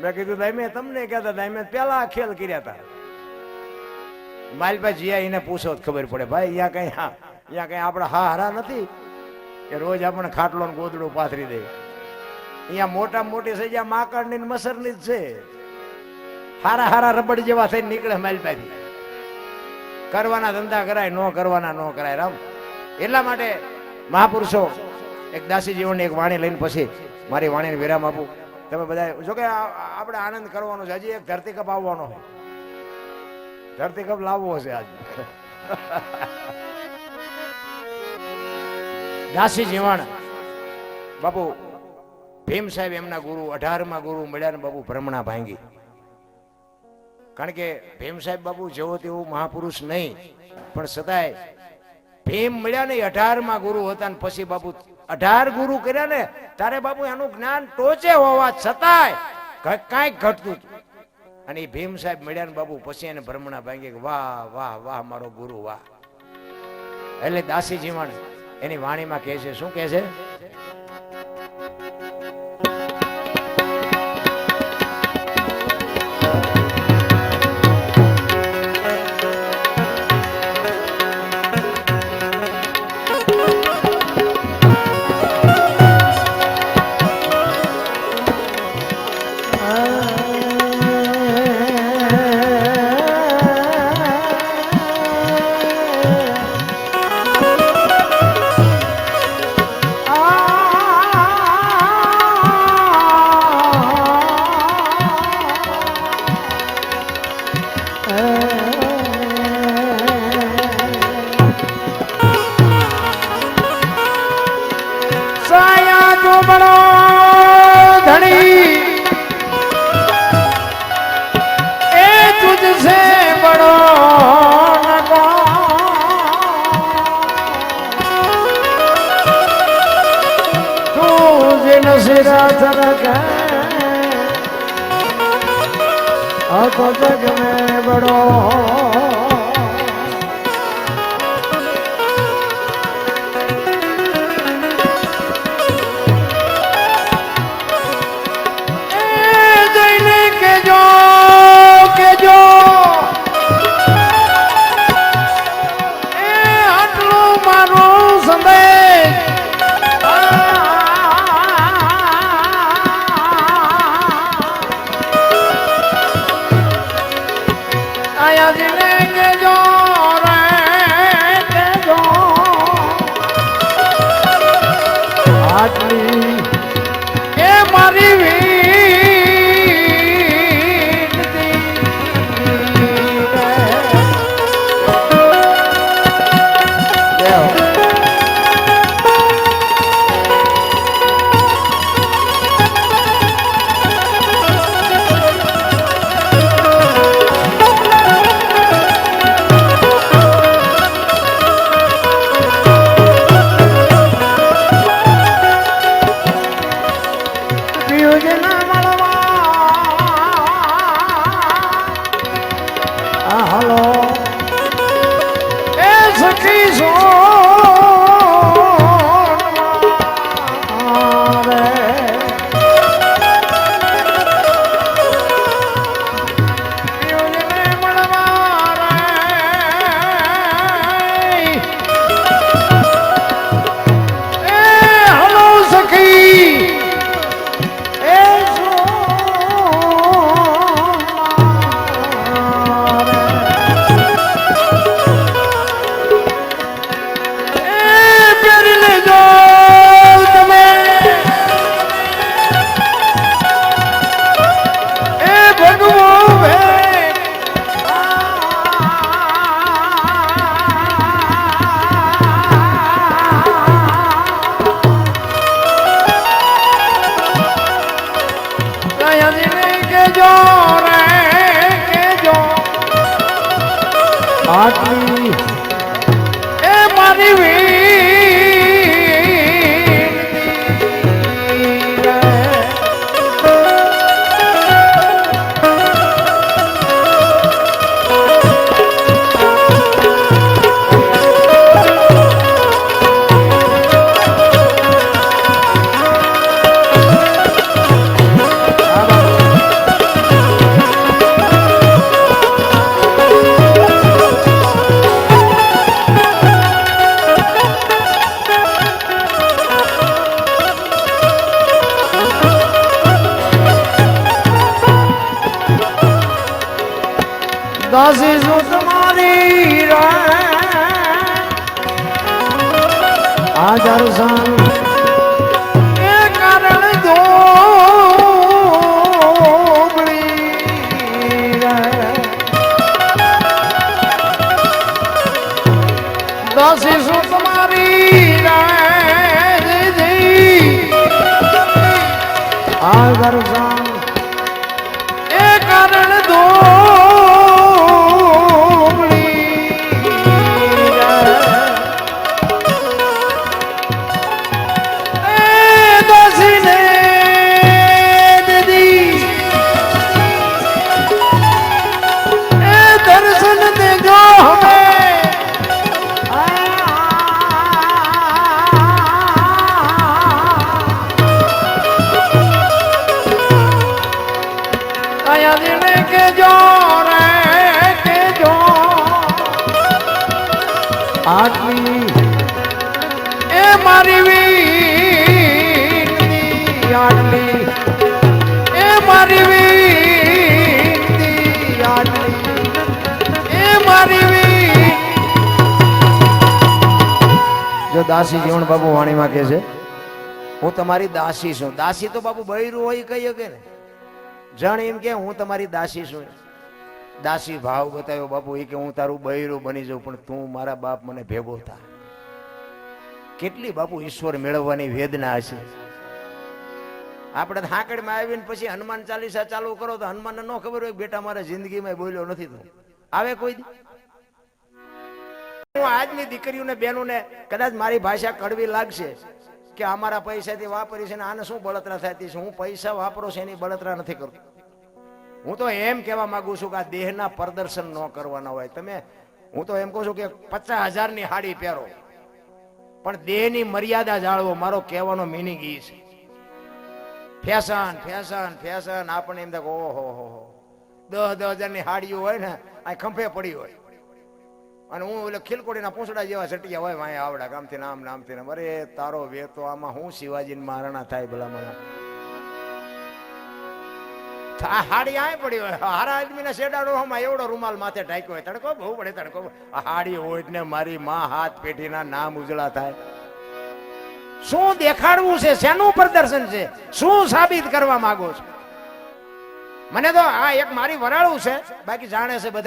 મેં કીધું, દાઈ તમને કહેતા દાઈ મેં પેલા ખેલ કર્યા હતા માલભાઈ જીયા એને પૂછો ખબર પડે, ભાઈ અહીંયા કઈ હા અહીંયા કઈ આપણે હા હારા નથી કે રોજ આપણે ખાટલો ગોદડું પાથરી દે? અહીંયા મોટા મોટી સજા માકડની મસરની જ છે. હારા હારા રબડ જેવા થઈને નીકળે માલભાઈ કરવાના ધંધા કરાય, નો કરવાના નો કરાય, રામ. એટલા માટે મહાપુરુષો, એક દાસી જીવનની એક વાણી લઈને પછી મારી વાણીને વિરામ આપું. તમે બધા જોકે આપણે આનંદ કરવાનો છે. હજી એક ધરતી આવવાનો છે. ધરતી લાવવો છે આજ. દાસી જીવાણ. બાપુ, ભીમ સાહેબ એમના ગુરુ, અઢારમાં ગુરુ મળ્યા ને બાપુ ભ્રમણા ભાંગી. કારણ કે ભીમ સાહેબ બાપુ જેવો તેવો મહાપુરુષ નહીં. પણ છતાંય ભીમ મળ્યા ને અઢારમાં ગુરુ હતા ને પછી બાપુ અઢાર ગુરુ કર્યા ને, તારે બાપુ એનું જ્ઞાન ટોચે હોવા છતાંય કાંઈક ઘટતું. અને એ ભીમ સાહેબ મળ્યા ને બાપુ, પછી એને ભ્રમણા ભાંગી વાહ વાહ વાહ, મારો ગુરુ, વાહ એટલે દાસી જીવણ એની વાણીમાં કહે છે, શું કહે છે થરક અતો જગ મે બડો जो જઈને કેજો આટલી દાસી શું તમારી આ દર્શન એ કારણ રે દાસી જો દાસી જીવણ બાબુ વાણીમાં કહે છે, હું તમારી દાસી છું. દાસી તો બાબુ બૈરું હોય કહી શકે ને? જણ એમ કે, હું તમારી દાસી છું. દાસી ભાવ બતાવ્યો બાપુ એ કે, હું તારું બૈરું બની જાઉં, પણ તું મારા બાપ મને ભેગો થા. કેટલી બાપુ ઈશ્વર મેળવવાની વેદના હશે. આપણે હાંકડમાં આવીને પછી હનુમાન ચાલીસા ચાલુ કરો તો હનુમાનને ન ખબર હોય બેટા મારે જિંદગીમાં બોલ્યો નથી તો. આવે કોઈ હું આજની દીકરીઓને, બહેનોને કદાચ મારી ભાષા કડવી લાગશે કે અમારા પૈસાથી વાપરી છે ને આને શું બળતરા થતી છે? હું પૈસા વાપરો છે એની બળતરા નથી કરતો. હું તો એમ કહેવા માંગુ છું કે આ દેહના પ્રદર્શન ન કરવાના હોય. તમે, હું તો એમ કહું છું કે પચાસ હજારની હાડી પહેરો. પણ દેહની મર્યાદા જાળવો. મારો કહેવાનો મિનિંગ એ છે. Fashion fashion fashion. આપણને એમ થાય ઓહો, હો હો. દસ દસ હજારની હાડીઓ હોય ને આ ખંભે પડી હોય. અને હું એટલે ખીલકોડીના પૂંછડા જેવા સટિયા હોય વાંય આવડા, ગામથી નામ નામથી નામ અરે, તારો વેતો આમાં હું શિવાજી મહારાણા થાય ભલા મને. આ હાડી આય પડી હોય. હારા આદમીના શેડાડો હમાં એવડો રૂમાલ માથે ઢાંક્યો હોય. તડકો બહુ પડે, તડકો આ હાડી હોય ને, મારી માં હાથ પેઢીના નામ ઉજળા થાય. શું દેખાડવું છે? શેનું પ્રદર્શન છે? શું સાબિત કરવા માંગો છો? મને તો આ એક મારી વરાળું છે. બાકી જાણે છે બધા